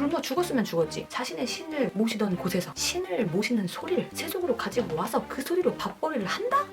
굶어 죽었으면 죽었지. 자신의 신을 모시던 곳에서 신을 모시는 소리를 세속으로 가지고 와서 그 소리로 밥벌이를 한다?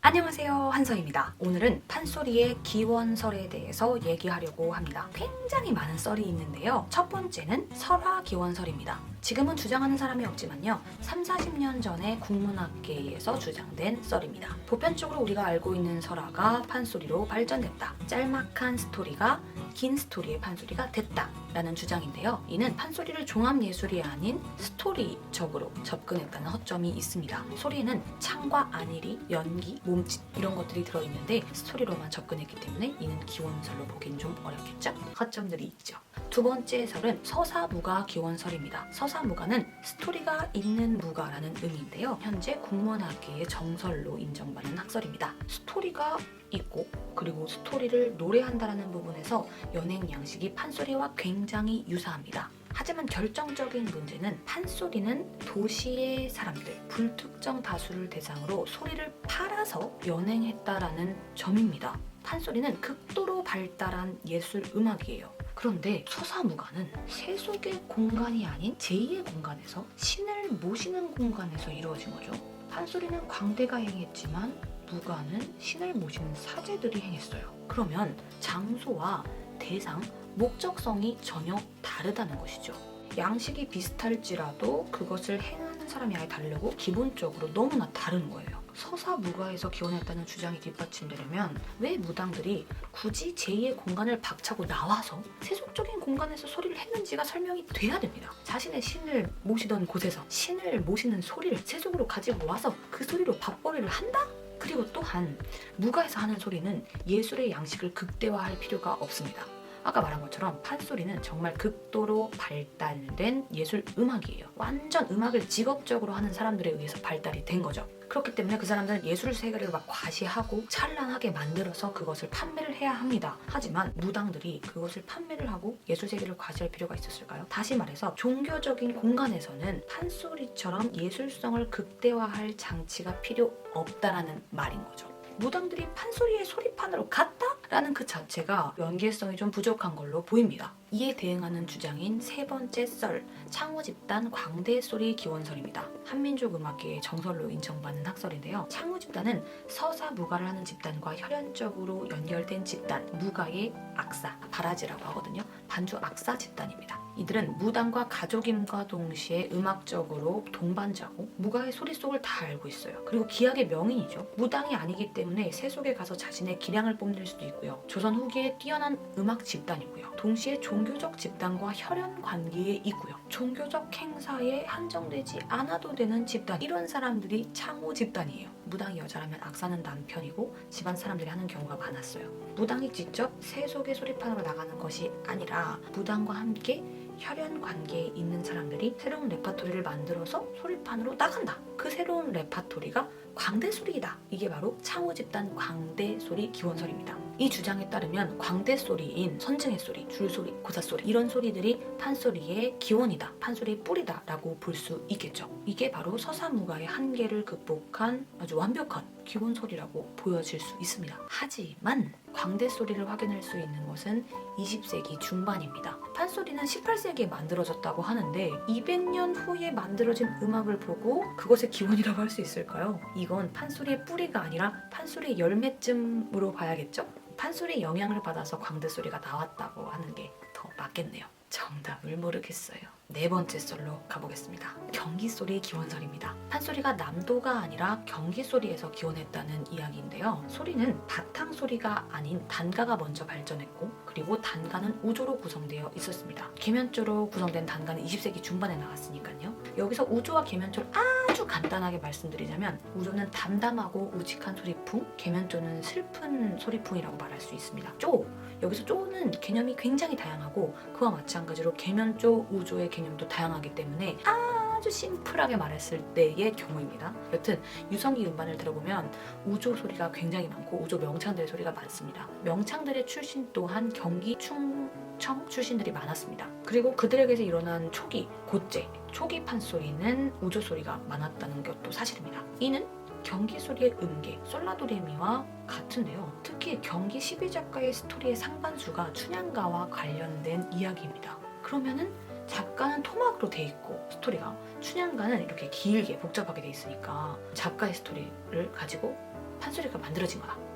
안녕하세요 한서입니다. 오늘은 판소리의 기원설에 대해서 얘기하려고 합니다. 굉장히 많은 썰이 있는데요. 첫 번째는 설화 기원설입니다. 지금은 주장하는 사람이 없지만요. 3, 40년 전에 국문학계에서 주장된 썰입니다. 보편적으로 우리가 알고 있는 설화가 판소리로 발전됐다. 짤막한 스토리가 긴 스토리의 판소리가 됐다 라는 주장인데요. 이는 판소리를 종합 예술이 아닌 스토리적으로 접근했다는 허점이 있습니다. 소리는 창과 안일이, 연기, 몸짓 이런 것들이 들어있는데 스토리로만 접근했기 때문에 이는 기원설로 보기엔 좀 어렵겠죠? 허점들이 있죠. 두 번째 설은 서사무가 기원설입니다. 서사무가는 스토리가 있는 무가라는 의미인데요. 현재 국문학계의 정설로 인정받는 학설입니다. 스토리가 있고 그리고 스토리를 노래한다라는 부분에서 연행 양식이 판소리와 굉장히 유사합니다. 하지만 결정적인 문제는 판소리는 도시의 사람들, 불특정 다수를 대상으로 소리를 팔아서 연행했다라는 점입니다. 판소리는 극도로 발달한 예술 음악이에요. 그런데 서사무가는 세속의 공간이 아닌 제2의 공간에서 신을 모시는 공간에서 이루어진 거죠. 판소리는 광대가 행했지만 무가는 신을 모시는 사제들이 행했어요. 그러면 장소와 대상, 목적성이 전혀 다르다는 것이죠. 양식이 비슷할지라도 그것을 행하는 사람이 아예 다르고 기본적으로 너무나 다른 거예요. 서사무가에서 기원했다는 주장이 뒷받침되려면 왜 무당들이 굳이 제2의 공간을 박차고 나와서 세속적인 공간에서 소리를 했는지가 설명이 돼야 됩니다. 자신의 신을 모시던 곳에서 신을 모시는 소리를 세속으로 가지고 와서 그 소리로 밥벌이를 한다? 그리고 또한 무가에서 하는 소리는 예술의 양식을 극대화할 필요가 없습니다. 아까 말한 것처럼 판소리는 정말 극도로 발달된 예술 음악이에요. 완전 음악을 직업적으로 하는 사람들에 의해서 발달이 된 거죠. 그렇기 때문에 그 사람들은 예술 세계를 막 과시하고 찬란하게 만들어서 그것을 판매를 해야 합니다. 하지만 무당들이 그것을 판매를 하고 예술 세계를 과시할 필요가 있었을까요? 다시 말해서 종교적인 공간에서는 판소리처럼 예술성을 극대화할 장치가 필요 없다라는 말인 거죠. 무당들이 판소리의 소리판으로 갔다? 라는 그 자체가 연계성이 좀 부족한 걸로 보입니다. 이에 대응하는 주장인 세 번째 썰, 창우 집단 광대 소리 기원설입니다. 한민족 음악계의 정설로 인정받는 학설인데요. 창우 집단은 서사 무가를 하는 집단과 혈연적으로 연결된 집단, 무가의 악사, 바라지라고 하거든요. 반주 악사 집단입니다. 이들은 무당과 가족임과 동시에 음악적으로 동반자고 무가의 소리 속을 다 알고 있어요. 그리고 기악의 명인이죠. 무당이 아니기 때문에 세속에 가서 자신의 기량을 뽐낼 수도 있고요. 조선 후기에 뛰어난 음악 집단이고요. 동시에 종교적 집단과 혈연 관계에 있고요. 종교적 행사에 한정되지 않아도 되는 집단. 이런 사람들이 창호 집단이에요. 무당이 여자라면 악사는 남편이고 집안 사람들이 하는 경우가 많았어요. 무당이 직접 세속의 소리판으로 나가는 것이 아니라 무당과 함께 혈연 관계에 있는 사람들이 새로운 레파토리를 만들어서 소리판으로 나간다. 그 새로운 레파토리가 광대 소리이다. 이게 바로 창호 집단 광대 소리 기원설입니다. 이 주장에 따르면 광대 소리인 선증의 소리, 줄소리, 고사 소리 이런 소리들이 판소리의 기원이다, 판소리의 뿌리다 라고 볼 수 있겠죠. 이게 바로 서사무가의 한계를 극복한 아주 완벽한 기본 소리라고 보여질 수 있습니다. 하지만 광대 소리를 확인할 수 있는 것은 20세기 중반입니다. 판소리는 18세기에 만들어졌다고 하는데 200년 후에 만들어진 음악을 보고 그것의 기원이라고 할 수 있을까요? 이건 판소리의 뿌리가 아니라 판소리의 열매쯤으로 봐야겠죠? 판소리의 영향을 받아서 광대 소리가 나왔다고 하는 게 더 맞겠네요. 정답을 모르겠어요. 네 번째 썰로 가보겠습니다. 경기 소리 기원설입니다. 판소리가 남도가 아니라 경기 소리에서 기원했다는 이야기인데요. 소리는 바탕 소리가 아닌 단가가 먼저 발전했고 그리고 단가는 우조로 구성되어 있었습니다. 계면조로 구성된 단가는 20세기 중반에 나왔으니까요. 여기서 우조와 계면조를 아 주 간단하게 말씀드리자면 우조는 담담하고 우직한 소리풍, 계면조는 슬픈 소리풍이라고 말할 수 있습니다. 쪼 여기서 쪼는 개념이 굉장히 다양하고 그와 마찬가지로 계면조, 우조의 개념도 다양하기 때문에 아주 심플하게 말했을 때의 경우입니다. 여튼 유성기 음반을 들어보면 우조 소리가 굉장히 많고 우조 명창들의 소리가 많습니다. 명창들의 출신 또한 경기 충 청 출신들이 많았습니다. 그리고 그들에게서 일어난 초기, 곧제, 초기 판소리는 우조 소리가 많았다는 것도 사실입니다. 이는 경기 소리의 음계, 솔라도레미와 같은데요. 특히 경기 12작가의 스토리의 상반수가 춘향가와 관련된 이야기입니다. 그러면은 작가는 토막으로 돼 있고 스토리가 춘향가는 이렇게 길게 복잡하게 돼 있으니까 작가의 스토리를 가지고 판소리가 만들어진 거다.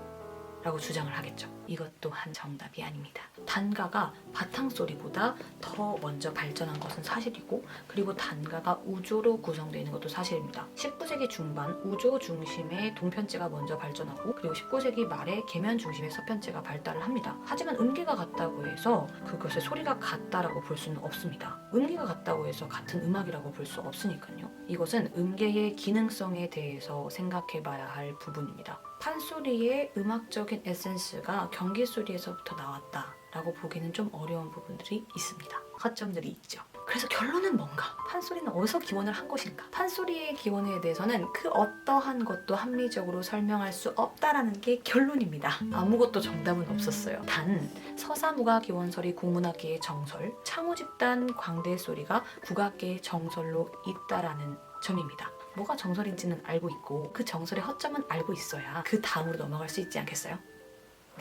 라고 주장을 하겠죠. 이것 또한 정답이 아닙니다. 단가가 바탕소리보다 더 먼저 발전한 것은 사실이고 그리고 단가가 우조로 구성되어 있는 것도 사실입니다. 19세기 중반 우조 중심의 동편제가 먼저 발전하고 그리고 19세기 말에 계면 중심의 서편제가 발달을 합니다. 하지만 음계가 같다고 해서 그것의 소리가 같다라고 볼 수는 없습니다. 음계가 같다고 해서 같은 음악이라고 볼 수 없으니까요. 이것은 음계의 기능성에 대해서 생각해 봐야 할 부분입니다. 판소리의 음악적인 에센스가 경기 소리에서부터 나왔다 라고 보기는 좀 어려운 부분들이 있습니다. 허점들이 있죠. 그래서 결론은 뭔가? 판소리는 어디서 기원을 한 것인가? 판소리의 기원에 대해서는 그 어떠한 것도 합리적으로 설명할 수 없다라는 게 결론입니다. 아무것도 정답은 없었어요. 단 서사무가 기원설이 국문학계의 정설, 창우 집단 광대 소리가 국악계의 정설로 있다라는 점입니다. 뭐가 정설인지는 알고 있고 그 정설의 허점은 알고 있어야 그 다음으로 넘어갈 수 있지 않겠어요?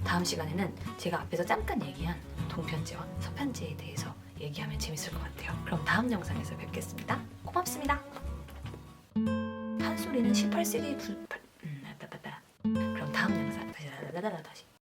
다음 시간에는 제가 앞에서 잠깐 얘기한 동편제와 서편제에 대해서 얘기하면 재밌을 것 같아요. 그럼 다음 영상에서 뵙겠습니다. 고맙습니다. 판소리는 18세기 구... 음. 그럼 다음 영상 다시 다시